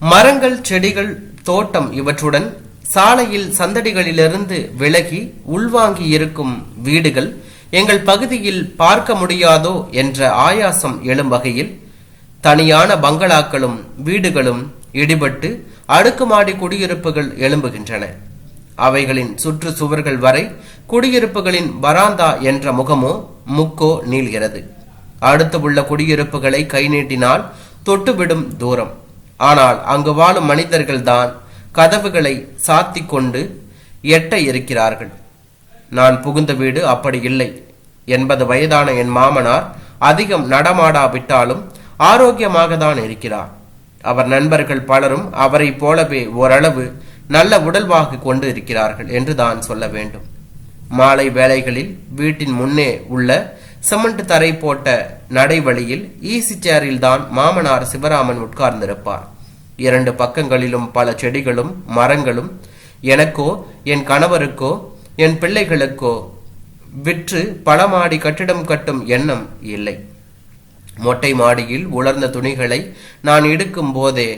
மரங்கள் செடிகள் தோட்டம் இவற்றுடன் சாலையில் சந்தடிகளிலிருந்து விலகி உள்வாங்கி இருக்கும் வீடுகள் எங்கள் பகுதியில் பார்க்க முடியாதோ என்ற ஆயாசம் எழும் வகையில் தனியான பங்களாக்களும் வீடுகளும் இடிபட்டு அடுக்குமாடி குடியிருப்புகள் எழும்புகின்றன. அவைகளின் சுற்று சுவர்கள் வரை குடியிருப்புகளின் வராந்தா என்ற முகமோ முக்கோ நீள்கிறது. அடுத்து உள்ள குடியிருப்புகளை கை நீட்டினால் தொட்டுவிடும் தூரம். ஆனால் அங்கு வாழும் மனிதர்கள்தான் கதவுகளை சாத்தி கொண்டு எட்ட இருக்கிறார்கள். நான் புகுந்த வீடு அப்படி இல்லை. எண்பது வயதான என் மாமனார் அதிகம் நடமாடாவிட்டாலும் ஆரோக்கியமாக தான் இருக்கிறார். அவர் நண்பர்கள் பலரும் அவரைப் போலவே ஓரளவு நல்ல உடல்வாகு கொண்டு இருக்கிறார்கள் என்று தான் சொல்ல வேண்டும். மாலை வேளைகளில் வீட்டின் முன்னே உள்ள சிமெண்ட் தரை போட்ட நடைவழியில் ஈசி சேரில் தான் மாமனார் சிவராமன் உட்கார்ந்திருப்பார். இரண்டு பக்கங்களிலும் பல செடிகளும் மரங்களும் எனக்கோ என் கணவருக்கோ என் பிள்ளைகளுக்கோ விற்று பல மாடி கட்டிடம் கட்டும் எண்ணம் இல்லை. மொட்டை மாடியில் உலர்ந்த துணிகளை நான் எடுக்கும் போதே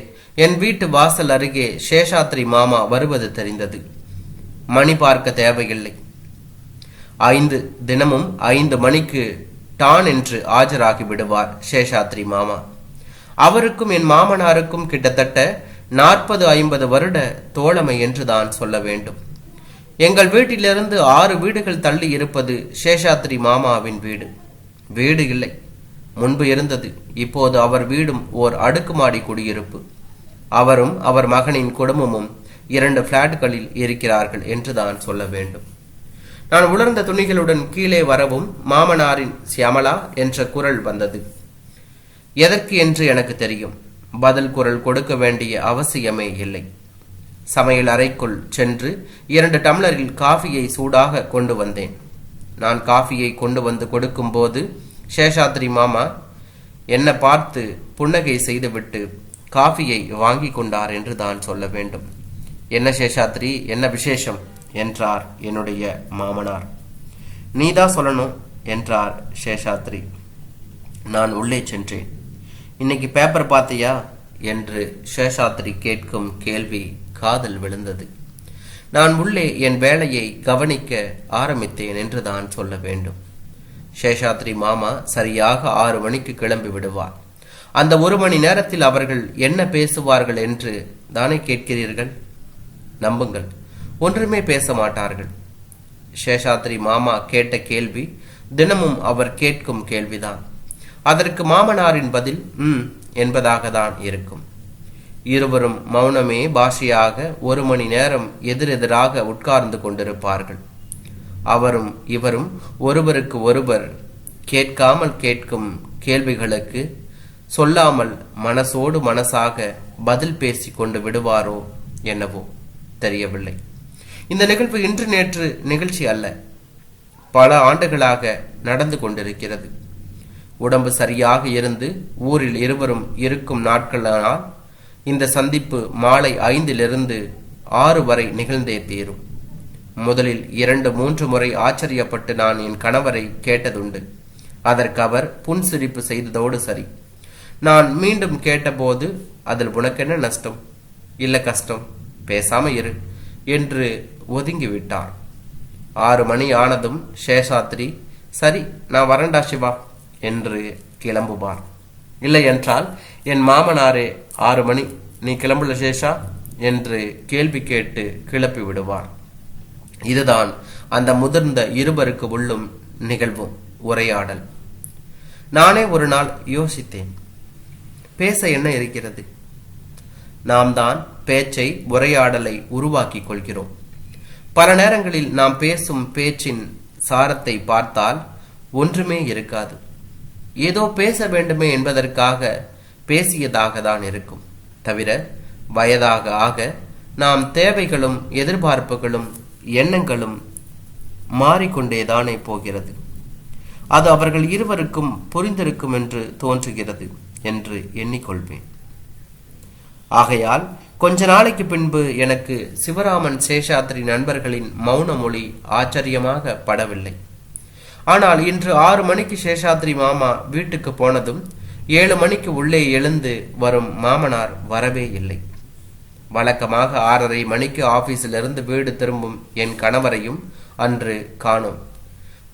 என் வீட்டு வாசல் அருகே சேஷாத்ரி மாமா வருவது தெரிந்தது. மணி பார்க்க தேவையில்லை. ஐந்து தினமும் ஐந்து மணிக்கு டான் என்று ஆஜராகி விடுவார் சேஷாத்ரி மாமா. அவருக்கும் என் மாமனாருக்கும் கிட்டத்தட்ட நாற்பது ஐம்பது வருட தோழமை என்று தான் சொல்ல வேண்டும். எங்கள் வீட்டிலிருந்து ஆறு வீடுகள் தள்ளி இருப்பது சேஷாத்ரி மாமாவின் வீடு. வீடு இல்லை. முன்பு இருந்தது. இப்போது அவர் வீடும் ஓர் அடுக்குமாடி குடியிருப்பு. அவரும் அவர் மகனின் குடும்பமும் இரண்டு பிளாட்களில் இருக்கிறார்கள் என்று தான் சொல்ல வேண்டும். நான் உலர்ந்த துணிகளுடன் கீழே வரவும் மாமனாரின் சியாமலா என்ற குரல் வந்தது. எதற்கு என்று எனக்கு தெரியும். பதில் குரல் கொடுக்க வேண்டிய அவசியமே இல்லை. சமையல் அறைக்குள் சென்று இரண்டு டம்ளரில் காஃபியை சூடாக கொண்டு வந்தேன். நான் காஃபியை கொண்டு வந்து கொடுக்கும்போது சேஷாத்ரி மாமா என்னை பார்த்து புன்னகை செய்துவிட்டு காஃபியை வாங்கி கொண்டார் என்று தான் சொல்ல வேண்டும். என்ன சேஷாத்ரி என்ன விசேஷம்? என்றார் என்னுடைய மாமனார். நீதா சொல்லணும் என்றார் சேஷாத்ரி. நான் உள்ளே சென்றேன். இன்னைக்கு பேப்பர் பார்த்தியா? என்று சேஷாத்ரி கேட்கும் கேள்வி காதல் விழுந்தது. நான் உள்ளே என் வேலையை கவனிக்க ஆரம்பித்தேன் என்று தான் சொல்ல வேண்டும். சேஷாத்ரி மாமா சரியாக ஆறு மணிக்கு கிளம்பி விடுவார். அந்த ஒரு மணி நேரத்தில் அவர்கள் என்ன பேசுவார்கள் என்று தானே கேட்கிறீர்கள்? நம்புங்கள். ஒன்றுமே பேச மாட்டார்கள் சேஷாத்ரி மாமா கேட்ட கேள்வி தினமும் அவர் கேட்கும் கேள்விதான். அதற்கு மாமனாரின் பதில் ம் என்பதாக தான் இருக்கும். இருவரும் மௌனமே பாஷையாக ஒரு மணி நேரம் எதிரெதிராக உட்கார்ந்து கொண்டிருப்பார்கள். அவரும் இவரும் ஒருவருக்கு ஒருவர் கேட்காமல் கேட்கும் கேள்விகளுக்கு சொல்லாமல் மனசோடு மனசாக பதில் பேசி கொண்டு விடுவாரோ என்னவோ தெரியவில்லை. இந்த நிகழ்வு இன்று நேற்று நிகழ்ச்சி அல்ல. பல ஆண்டுகளாக நடந்து கொண்டிருக்கிறது. உடம்பு சரியாக இருந்து ஊரில் இருவரும் இருக்கும் நாட்களானால் இந்த சந்திப்பு மாலை ஐந்திலிருந்து ஆறு வரை நிகழ்ந்தே தீரும். முதலில் இரண்டு மூன்று முறை ஆச்சரியப்பட்டு நான் என் கணவரை கேட்டதுண்டு. அதற்கு அவர் புன்சிரிப்பு செய்ததோடு சரி. நான் மீண்டும் கேட்டபோது அதில் உனக்கென்ன நஷ்டம்? இல்லை கஷ்டம்? பேசாம இரு என்று ஒதுங்கிவிட்டார். ஆறு மணி ஆனதும் சேஷாத்ரி சரி நான் வரண்டா சிவா என்று கிளம்புவார். இல்லை என்றால் என் மாமனாரே ஆறு மணி நீ கிளம்புல சேஷா என்று கேள்வி கேட்டு கிளப்பி விடுவார். இதுதான் அந்த முதிர்ந்த இருவருக்கு உள்ளும் நிகழ்வும் உரையாடல். நானே ஒரு நாள் யோசித்தேன். பேச என்ன இருக்கிறது? நாம் தான் பேச்சை உரையாடலை உருவாக்கிக் கொள்கிறோம். பல நேரங்களில் நாம் பேசும் பேச்சின் சாரத்தை பார்த்தால் ஒன்றுமே இருக்காது. ஏதோ பேச வேண்டுமே என்பதற்காக பேசியதாக தான் இருக்கும். தவிர வயதாக ஆக நாம் தேவைகளும் எதிர்பார்ப்புகளும் எண்ணங்களும் மாறிக்கொண்டேதானே போகிறது. அது அவர்கள் இருவருக்கும் புரிந்திருக்கும் என்று தோன்றுகிறது என்று எண்ணிக்கொள்வேன். ஆகையால் கொஞ்ச நாளைக்கு பின்பு எனக்கு சிவராமன் சேஷாத்ரி நண்பர்களின் மௌன மொழி ஆச்சரியமாக படவில்லை. ஆனால் இன்று ஆறு மணிக்கு சேஷாத்ரி மாமா வீட்டுக்கு போனதும் ஏழு மணிக்கு உள்ளே எழுந்து வரும் மாமனார் வரவே இல்லை. வழக்கமாக ஆறரை மணிக்கு ஆபீஸிலிருந்து வீடு திரும்பும் என் கணவரையும் அன்று காணோம்.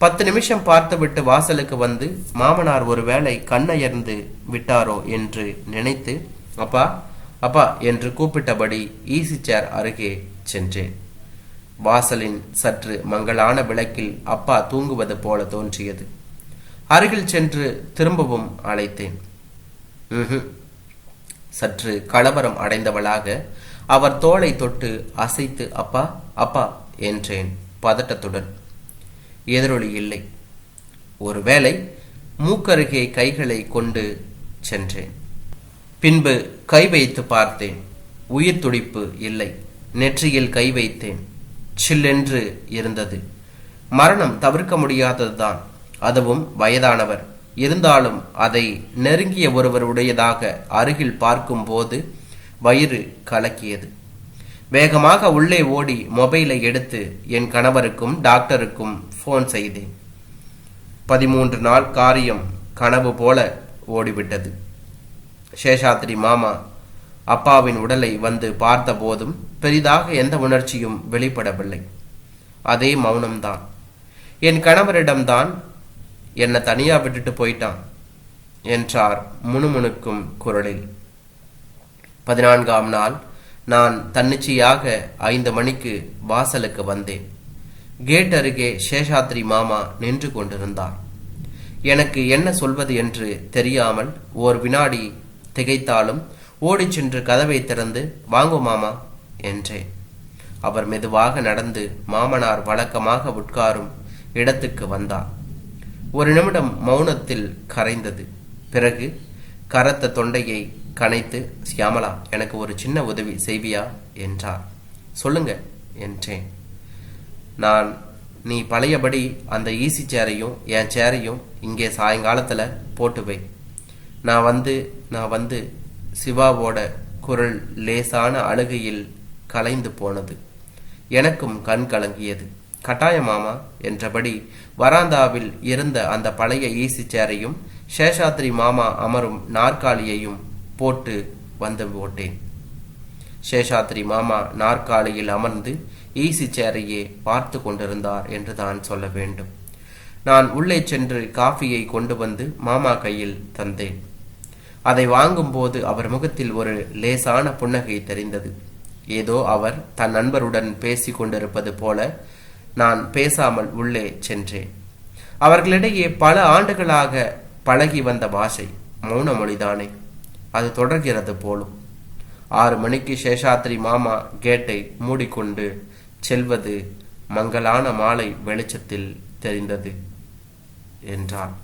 பத்து நிமிஷம் பார்த்துவிட்டு வாசலுக்கு வந்து மாமனார் ஒருவேளை கண்ணயர்ந்து விட்டாரோ? என்று நினைத்து அப்பா அப்பா என்று கூப்பிட்டபடி ஈசி சேர் அருகே சென்றேன். வாசலின் சற்று மங்களான விளக்கில் அப்பா தூங்குவது போல தோன்றியது. அருகில் சென்று திரும்பவும் அழைத்தேன். சற்று கலவரம் அடைந்தவளாக அவர் தோளை தொட்டு அசைத்து அப்பா அப்பா என்றேன் பதட்டத்துடன். எதிரொலி இல்லை. ஒருவேளை மூக்கருகே கைகளை கொண்டு சென்றேன். பின்பு கை வைத்து பார்த்தேன். உயிர் துடிப்பு இல்லை. நெற்றியில் கை வைத்தேன். சில்லென்று இருந்தது. மரணம் தவிர்க்க முடியாததுதான். அதுவும் வயதானவர். இருந்தாலும் அதை நெருங்கிய ஒருவருடையதாக அருகில் பார்க்கும்போது வயிறு கலக்கியது. வேகமாக உள்ளே ஓடி மொபைலை எடுத்து என் கணவருக்கும் டாக்டருக்கும் ஃபோன் செய்தேன். பதிமூன்று நாள் காரியம் கனவு போல ஓடிவிட்டது. சேஷாத்ரி மாமா அப்பாவின் உடலை வந்து பார்த்த போதும் பெரிதாக எந்த உணர்ச்சியும் வெளிப்படவில்லை. அதே மௌனம்தான். என் கணவரிடம்தான் என்னை தனியா விட்டுட்டு போயிட்டான் என்றார் முணுமுணுக்கும் குரலில். பதினான்காம் நாள் நான் தன்னிச்சையாக ஐந்து மணிக்கு வாசலுக்கு வந்தேன். கேட் அருகே சேஷாத்ரி மாமா நின்று கொண்டிருந்தார். எனக்கு என்ன சொல்வது என்று தெரியாமல் ஓர் வினாடி திகைத்தாலும் ஓடிச் சென்று கதவை திறந்து வாங்கு மாமா என்றேன். அவர் மெதுவாக நடந்து மாமனார் வழக்கமாக உட்காரும் இடத்துக்கு வந்தார். ஒரு நிமிடம் மௌனத்தில் கரைந்தது. பிறகு கரத்த தொண்டையை கனைத்து சியாமலா எனக்கு ஒரு சின்ன உதவி செய்வியா? என்றார். சொல்லுங்க என்றேன். நான் நீ பழையபடி அந்த ஈசி சேரையும் என் சேரையும் இங்கே சாயங்காலத்தில் போட்டு வை. நான் வந்து நான் வந்து சிவாவோட குரல் லேசான அழுகையில் கலைந்து போனது. எனக்கும் கண் கலங்கியது. கட்டாய மாமா என்றபடி வராந்தாவில் இருந்த அந்த பழைய ஈசி சேரையும் சேஷாத்ரி மாமா அமரும் நாற்காலியையும் போட்டு வந்து போட்டேன் சேஷாத்ரி மாமா நாற்காலியில் அமர்ந்து ஈசி சேரையே பார்த்து கொண்டிருந்தார் என்று தான் சொல்ல வேண்டும். நான் உள்ளே சென்று காஃபியை கொண்டு வந்து மாமா கையில் தந்தேன். அதை வாங்கும்போது அவர் முகத்தில் ஒரு லேசான புன்னகை தெரிந்தது. ஏதோ அவர் தன் நண்பருடன் பேசி கொண்டிருப்பது போல நான் பேசாமல் உள்ளே சென்றேன். அவர்களிடையே பல ஆண்டுகளாக பழகி வந்த பாஷை மௌன மொழிதானே. அது தொடர்கிறது போலும். ஆறு மணிக்கு சேஷாத்ரி மாமா கேட்டை மூடிக்கொண்டு செல்வது மங்கலான மாலை வெளிச்சத்தில் தெரிந்தது என்றான்